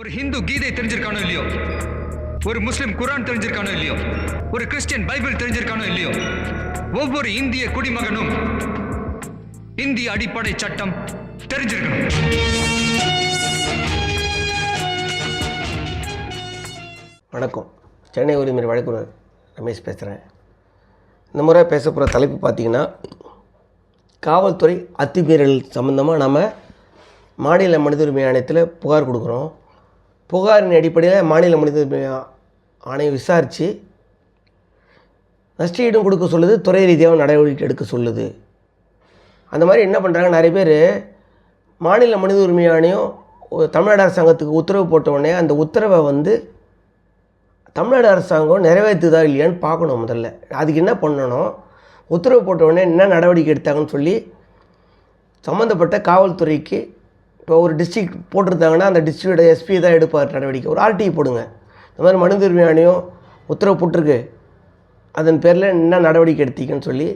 ஒரு ஹிந்து கீதை தெரிஞ்சிருக்கானோ இல்லையோ? ஒரு முஸ்லிம் குரான் தெரிஞ்சிருக்கானோ இல்லையோ? ஒரு கிறிஸ்டியன் பைபிள் தெரிஞ்சிருக்கானோ இல்லையோ? ஒவ்வொரு இந்திய குடிமகனும் இந்திய அடிப்படை சட்டம் தெரிஞ்சிருக்கணும். வணக்கம். சென்னை உரிமை வழக்குனர் ரமேஷ் பேசுகிறேன் இந்த முறை பேச போகிற தலைப்பு பார்த்தீங்கன்னா காவல்துறை அத்துமீறல் சம்மந்தமாக நம்ம மாநில மனித உரிமை ஆணையத்தில் புகார் கொடுக்குறோம். புகாரின் அடிப்படையில் மாநில மனித உரிமை ஆணையம் விசாரித்து நஷ்டஈடும் கொடுக்க சொல்லுது துறை ரீதியாக நடவடிக்கை எடுக்க சொல்லுது. அந்த மாதிரி என்ன பண்ணுறாங்க நிறைய பேர் மாநில மனித உரிமை ஆணையம் தமிழ்நாடு அரசாங்கத்துக்கு உத்தரவு போட்டவுடனே அந்த உத்தரவை வந்து தமிழ்நாடு அரசாங்கம் நிறைவேற்றுதா இல்லையான்னு பார்க்கணும் முதல்ல. அதுக்கு என்ன பண்ணணும்? உத்தரவு போட்டவுடனே என்ன நடவடிக்கை எடுத்தாங்கன்னு சொல்லி சம்மந்தப்பட்ட காவல்துறைக்கு இப்போ ஒரு டிஸ்ட்ரிக் போட்டிருந்தாங்கன்னா அந்த டிஸ்ட்ரிக்டோட எஸ்பி தான் எடுப்பார் நடவடிக்கை. ஒரு ஆர்டிஐ போடுங்க. இந்த மாதிரி மனு உரிமை ஆணையம் உத்தரவு போட்டிருக்கு. அதன் பேரில் என்ன நடவடிக்கை எடுத்தீங்கன்னு சொல்லி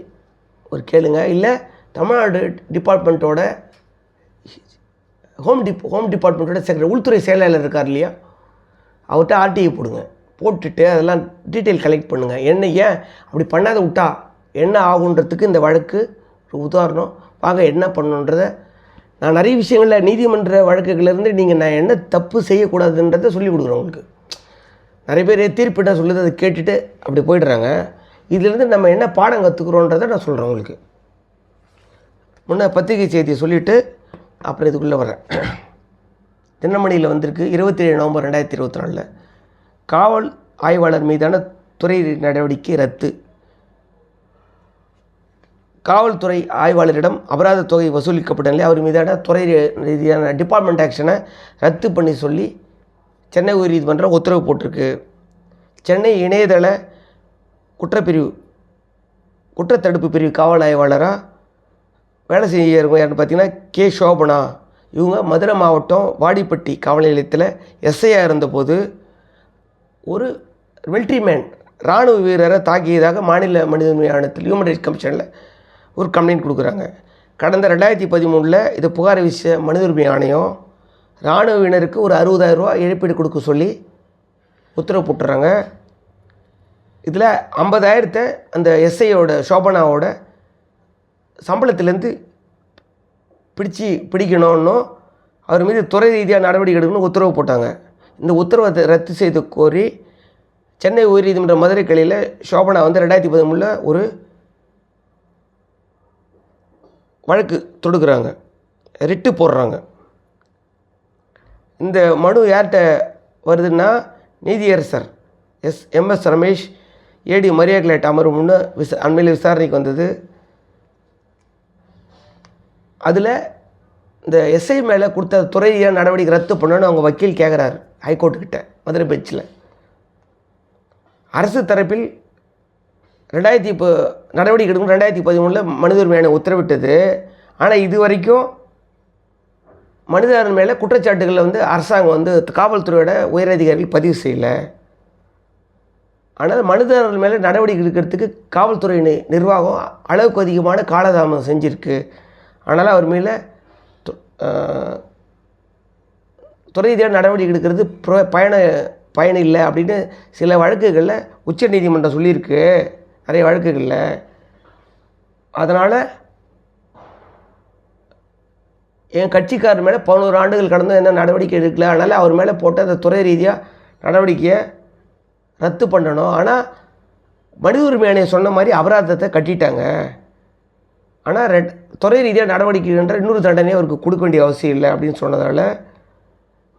ஒரு கேளுங்க. இல்லை தமிழ்நாடு டிபார்ட்மெண்ட்டோட ஹோம் டிப் ஹோம் டிபார்ட்மெண்ட்டோட செக்ரட்டரி உள்துறை செயலாளர் இருக்கார் இல்லையா? அவர்கிட்ட ஆர்டிஐ போடுங்க. போட்டுட்டு அதெல்லாம் டீட்டெயில் கலெக்ட் பண்ணுங்கள் என்ன ஏன் அப்படி பண்ணாத விட்டா என்ன ஆகுன்றதுக்கு இந்த வழக்கு ஒரு உதாரணம். வாங்க என்ன பண்ணுன்றதை நான் நிறைய விஷயங்களில் நீதிமன்ற வழக்குகள்லேருந்து நீங்கள் நான் என்ன தப்பு செய்யக்கூடாதுன்றதை சொல்லி கொடுக்குறேன் உங்களுக்கு. நிறைய பேர் தீர்ப்பிட்ட சொல்லுது அதை கேட்டுட்டு அப்படி போயிடுறாங்க. இதுலேருந்து நம்ம என்ன பாடம் கற்றுக்குறோன்றதை நான் சொல்கிறேன் உங்களுக்கு. முன்ன பத்திரிகை செய்தியை சொல்லிவிட்டு அப்புறம் இதுக்குள்ளே வரேன் தினமணியில் வந்திருக்கு இருபத்தி ஏழு நவம்பர் ரெண்டாயிரத்தி இருபத்தி நாலில். காவல் ஆய்வாளர் மீதான துறை நடவடிக்கை ரத்து. காவல்துறை ஆய்வாளரிடம் அபராத தொகை வசூலிக்கப்பட்ட நிலையில் அவர் மீதான துறை ரீதியான டிபார்ட்மெண்ட் ஆக்ஷனை ரத்து பண்ணி சொல்லி சென்னை உயர்நீதிமன்றம் உத்தரவு போட்டிருக்கு. சென்னை இணையதள குற்றப்பிரிவு குற்றத்தடுப்பு பிரிவு காவல் ஆய்வாளராக வேலை செய்யறவங்க யாருன்னு பார்த்தீங்கன்னா கே. சோபனா. இவங்க மதுரை மாவட்டம் வாடிப்பட்டி காவல் நிலையத்தில் எஸ்ஐயாக இருந்தபோது ஒரு மிலிட்ரிமேன் இராணுவ வீரரை தாக்கியதாக மாநில மனித உரிமை ஆணையத்தில் ஹியூமன் ரைட்ஸ் கமிஷனில் ஒரு கம்ப்ளைண்ட் கொடுக்குறாங்க. கடந்த ரெண்டாயிரத்தி பதிமூணில் இதை புகார் விஷய மனித உரிமை ஆணையம் இராணுவவினருக்கு ஒரு அறுபதாயிரம் ரூபா இழப்பீடு கொடுக்க சொல்லி உத்தரவு போட்டுறாங்க. இதில் ஐம்பதாயிரத்தை அந்த எஸ்ஐயோட சோபனாவோட சம்பளத்துலேருந்து பிடிச்சி பிடிக்கணும்னும் அவர் மீது துறை ரீதியாக நடவடிக்கை எடுக்கணும்னு உத்தரவு போட்டாங்க. இந்த உத்தரவை ரத்து செய்து கோரி சென்னை உயர்நீதிமன்ற மதுரை கிளையில் சோபனா வந்து ரெண்டாயிரத்தி பதிமூணில் ஒரு வழக்கு தொடுக்கிறாங்க. ரிட்டு போடுறாங்க. இந்த மனு யார்கிட்ட வருதுன்னா நீதியரசர் S MS Ramesh AD Maria Clete அமர்வு முன்னே விசா அண்மையில் விசாரணைக்கு வந்தது. அதில் இந்த எஸ்ஐ மேலே கொடுத்த துறையை நடவடிக்கை ரத்து பண்ணணும்னு அவங்க வக்கீல் கேட்குறாரு ஹைகோர்ட்டுக்கிட்ட மதுரை பெஞ்சில். அரசு தரப்பில் ரெண்டாயிரத்தி இப்போ நடவடிக்கை எடுக்கணும் ரெண்டாயிரத்தி பதிமூணில் மனித உரிமையான உத்தரவிட்டது. ஆனால் இது வரைக்கும் மனிதர்கள் மேலே குற்றச்சாட்டுகளை வந்து அரசாங்கம் வந்து காவல்துறையோட உயரதிகாரிகள் பதிவு செய்யலை. ஆனால் மனிதர்கள் மேலே நடவடிக்கை எடுக்கிறதுக்கு காவல்துறை நிர்வாகம் அளவுக்கு அதிகமான காலதாமதம் செஞ்சுருக்கு. ஆனால் அவர் மேலே துறை ரீதியாக நடவடிக்கை எடுக்கிறது பயண பயன் இல்லை அப்படின்னு சில வழக்குகளில் உச்ச நீதிமன்றம் சொல்லியிருக்கு. நிறைய வழக்குகளில். அதனால் என் கட்சிக்காரர் மேலே பதினோரு ஆண்டுகள் கடந்த என்ன நடவடிக்கை எடுக்கல. அதனால் அவர் மேலே போட்ட அந்த துறை ரீதியாக நடவடிக்கையை ரத்து பண்ணணும். ஆனால் மனித உரிமை ஆணையம் சொன்ன மாதிரி அபராதத்தை கட்டிட்டாங்க. ஆனால் ரெட் துறை ரீதியாக நடவடிக்கைன்ற இன்னொரு தண்டனையை அவருக்கு கொடுக்க வேண்டிய அவசியம் இல்லை அப்படின்னு சொன்னதால்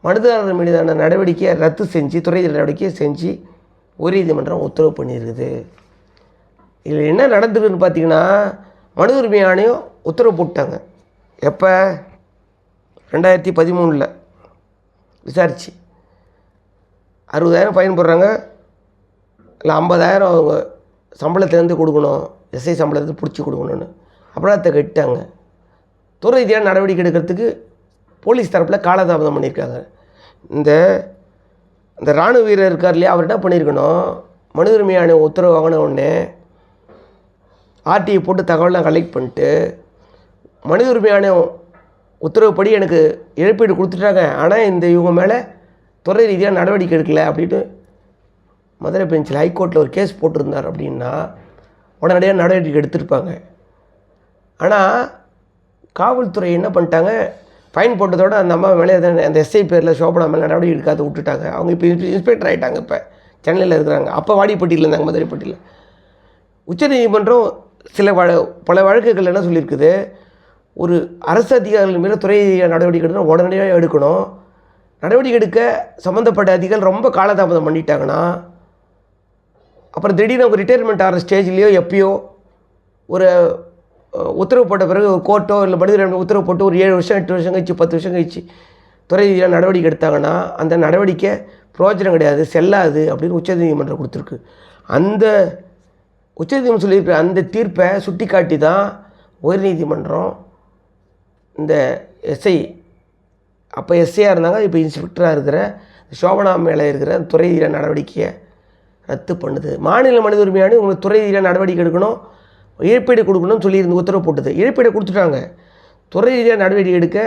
மனிதர்கள் மீதான நடவடிக்கையை ரத்து செஞ்சு துறை நடவடிக்கையை செஞ்சு உயர்நீதிமன்றம் உத்தரவு பண்ணியிருக்குது இதில் என்ன நடந்துருக்குன்னு பார்த்தீங்கன்னா மனு உரிமை ஆணையம் உத்தரவு போட்டாங்க. எப்போ? ரெண்டாயிரத்தி பதிமூணில். விசாரிச்சு. அறுபதாயிரம் ஃபைன் போடுறாங்க. இல்லை ஐம்பதாயிரம் அவங்க சம்பளத்துலேருந்து கொடுக்கணும். எஸ்ஐ சம்பளத்துலேருந்து பிடிச்சி கொடுக்கணும்னு. அபராதத்தை கட்டிட்டாங்க. துறை ரீதியான நடவடிக்கை எடுக்கிறதுக்கு போலீஸ் தரப்பில் காலதாமதம் பண்ணியிருக்காங்க. இந்த இந்த இராணுவ வீரர் இருக்கார் இல்லையா அவர் என்ன பண்ணியிருக்கணும்? மனித உரிமை ஆணையம் உத்தரவு வாங்கின உடனே ஆர்டிஐ போட்டு தகவலாம் கலெக்ட் பண்ணிட்டு மனித உரிமை உத்தரவுப்படி எனக்கு இழப்பீடு கொடுத்துட்டாங்க. ஆனால் இந்த இவங்க மேலே துறை ரீதியாக நடவடிக்கை எடுக்கலை அப்படின்ட்டு மதுரை பெஞ்சில் ஹைகோர்ட்டில் ஒரு கேஸ் போட்டிருந்தார் அப்படின்னா உடனடியாக நடவடிக்கை எடுத்திருப்பாங்க. ஆனால் காவல்துறை என்ன பண்ணிட்டாங்க? ஃபைன் போட்டதோட அந்த அம்மா மேலே அந்த எஸ்ஐ பேரில் சோபனா மேலே நடவடிக்கை எடுக்காத விட்டுட்டாங்க. அவங்க இப்போ இன்ஸ்பெக்டர் ஆகிட்டாங்க இப்போ. சென்னையில் இருக்கிறாங்க. அப்போ வாடிப்பட்டியில் இருந்தாங்க மதுரைப்பட்டியில். உச்சநீதிமன்றம் சில வழ பல வழக்குகள் என்ன சொல்லியிருக்குது? ஒரு அரசு அதிகாரிகள் மேலே துறை நடவடிக்கை எடுக்கணும் உடனடியாக எடுக்கணும். நடவடிக்கை எடுக்க சம்மந்தப்பட்ட அதிகாரிகள் ரொம்ப காலதாமதம் பண்ணிட்டாங்கன்னா அப்புறம் திடீர்னு அவங்க ரிட்டையர்மெண்ட் ஆகிற ஸ்டேஜ்லேயோ எப்பயோ ஒரு உத்தரவு போட்ட பிறகு ஒரு கோர்ட்டோ இல்லை மனிதர்கள் உத்தரவு போட்டு ஒரு ஏழு வருஷம் எட்டு வருஷம் கழிச்சு பத்து வருஷம் கழிச்சு துறை ரீதியாக நடவடிக்கை எடுத்தாங்கன்னா அந்த நடவடிக்கை பிரயோஜனம் கிடையாது செல்லாது அப்படின்னு உச்சநீதிமன்றம் கொடுத்துருக்கு. அந்த உச்சநீதிமன்றம் சொல்லியிருக்கிற அந்த தீர்ப்பை சுட்டி காட்டி தான் உயர்நீதிமன்றம் இந்த எஸ்ஐ அப்போ எஸ்ஐயாக இருந்தாங்க இப்போ இன்ஸ்பெக்டராக இருக்கிற சோபனா மேலே இருக்கிற துறை ரீதியாக நடவடிக்கையை ரத்து பண்ணுது. மாநில மனித உரிமை உங்களுக்கு துறை ரீதியாக நடவடிக்கை எடுக்கணும் இழப்பீடு கொடுக்கணும்னு சொல்லியிருந்து உத்தரவு போட்டது. இழப்பீடு கொடுத்துட்டாங்க. துறை ரீதியாக நடவடிக்கை எடுக்க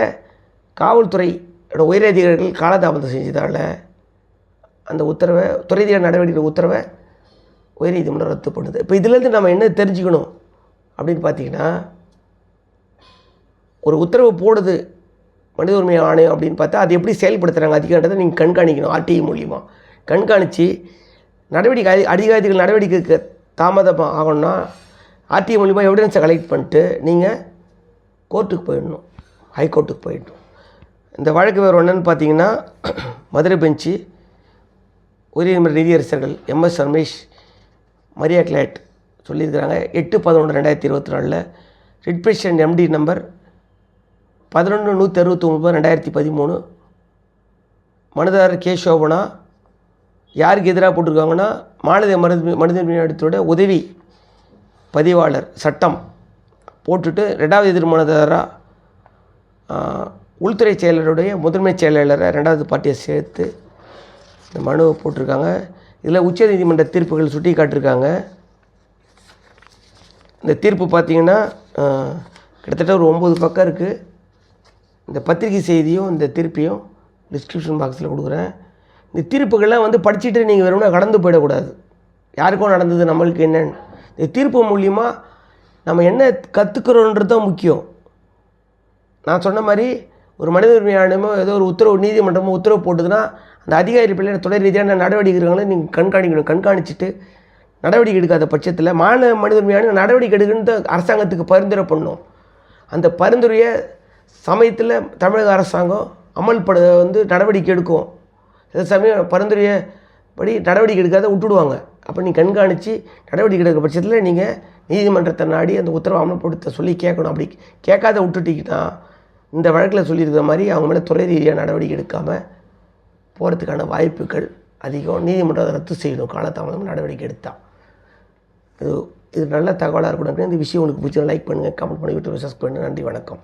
காவல்துறையோட உயரதிகாரிகள் காலதாமதம் செஞ்சதால் அந்த உத்தரவை துறை ரீதியாக நடவடிக்கை உத்தரவை உயர்நீதிமன்றம் ரத்து பண்ணுது. இப்போ இதுலேருந்து நம்ம என்ன தெரிஞ்சுக்கணும் அப்படின்னு பார்த்தீங்கன்னா ஒரு உத்தரவு போடுது மனித உரிமை ஆணையம் அப்படின்னு பார்த்தா அது எப்படி செயல்படுத்துகிறாங்க அதிகாரத்தை நீங்கள் கண்காணிக்கணும் ஆர்டிஐ மூலியமாக கண்காணித்து நடவடிக்கை அதிகாரிகள் நடவடிக்கைக்கு தாமதம் ஆகணும்னா ஆர்டிஐ மூலியமாக எவிடன்ஸை கலெக்ட் பண்ணிட்டு நீங்கள் கோர்ட்டுக்கு போயிடணும் ஹைகோர்ட்டுக்கு போயிடணும். இந்த வழக்கு வேறு என்னன்னு பார்த்தீங்கன்னா மதுரை பெஞ்சு உயர்நீதிமன்ற நீதியரசர்கள் எம்எஸ் ரமேஷ் மரியா கிளாட் சொல்லியிருக்கிறாங்க. எட்டு பதினொன்று ரெண்டாயிரத்தி இருபத்தி நாலில் ரிட்பிஷன் எம்டி நம்பர் பதினொன்று நூற்றி அறுபத்தொம்பது ரெண்டாயிரத்தி பதிமூணு. மனுதாரர் கே சோபனா யாருக்கு எதிராக போட்டிருக்காங்கன்னா மாநில மனித மனித உதவி பதிவாளர் சட்டம் போட்டுட்டு ரெண்டாவது எதிர் எதிர்மானதாராக உள்துறை செயலருடைய முதன்மை செயலாளரை ரெண்டாவது பார்ட்டியை சேர்த்து இந்த மனுவை போட்டிருக்காங்க. இதில் உச்சநீதிமன்ற தீர்ப்புகள் சுட்டி காட்டியிருக்காங்க. இந்த தீர்ப்பு பார்த்தீங்கன்னா கிட்டத்தட்ட ஒரு ஒம்பது பக்கம் இருக்குது இந்த பத்திரிகை செய்தியும் இந்த தீர்ப்பையும் டிஸ்கிரிப்ஷன் பாக்ஸில் கொடுக்குறேன். இந்த தீர்ப்புகள்லாம் வந்து படிச்சுட்டு நீங்கள் வெறும்னா கடந்து போயிடக்கூடாது. யாருக்கும் நடந்தது நம்மளுக்கு என்னன்னு. இந்த தீர்ப்பு மூலியமாக நம்ம என்ன கற்றுக்குறோன்றது தான் முக்கியம். நான் சொன்ன மாதிரி ஒரு மனித உரிமை ஆணையமோ ஏதோ ஒரு உத்தரவு நீதிமன்றமோ உத்தரவு போட்டுதுன்னா அந்த அதிகாரி பிள்ளை தொடர் ரீதியான நடவடிக்கை இருக்காங்களே நீங்கள் கண்காணிக்கணும் கண்காணிச்சுட்டு நடவடிக்கை எடுக்காத பட்சத்தில் மாநில மனித உரிமை ஆணையம் நடவடிக்கை எடுக்குன்னு அரசாங்கத்துக்கு பரிந்துரை பண்ணும் அந்த பரிந்துரையை சமயத்தில் தமிழக அரசாங்கம் அமல்பட வந்து நடவடிக்கை எடுக்கும். சில சமயம் பரிந்துரையை படி நடவடிக்கை எடுக்காத விட்டுடுவாங்க. அப்போ நீ கண்காணித்து நடவடிக்கை எடுக்கிற பட்சத்தில் நீங்கள் நீதிமன்றத்தை நாடி அந்த உத்தரவை அமல்படுத்த சொல்லி கேட்கணும். அப்படி கேட்காத விட்டுட்டிங்கன்னா இந்த வழக்கில் சொல்லியிருக்கிற மாதிரி அவங்க மேலே துறை ரீதியாக நடவடிக்கை எடுக்காமல் போகிறதுக்கான வாய்ப்புகள் அதிகம். நீதிமன்றம் ரத்து செய்யணும். காலதாமதம் நடவடிக்கை எடுத்தால் இது இது நல்ல தகவலாக இருக்கணும் இந்த விஷயம் உங்களுக்கு பிடிச்சது லைக் பண்ணுங்கள் கமெண்ட் பண்ணி விட்டு சப்ஸ்கிரைப் பண்ணுங்கள் நன்றி வணக்கம்.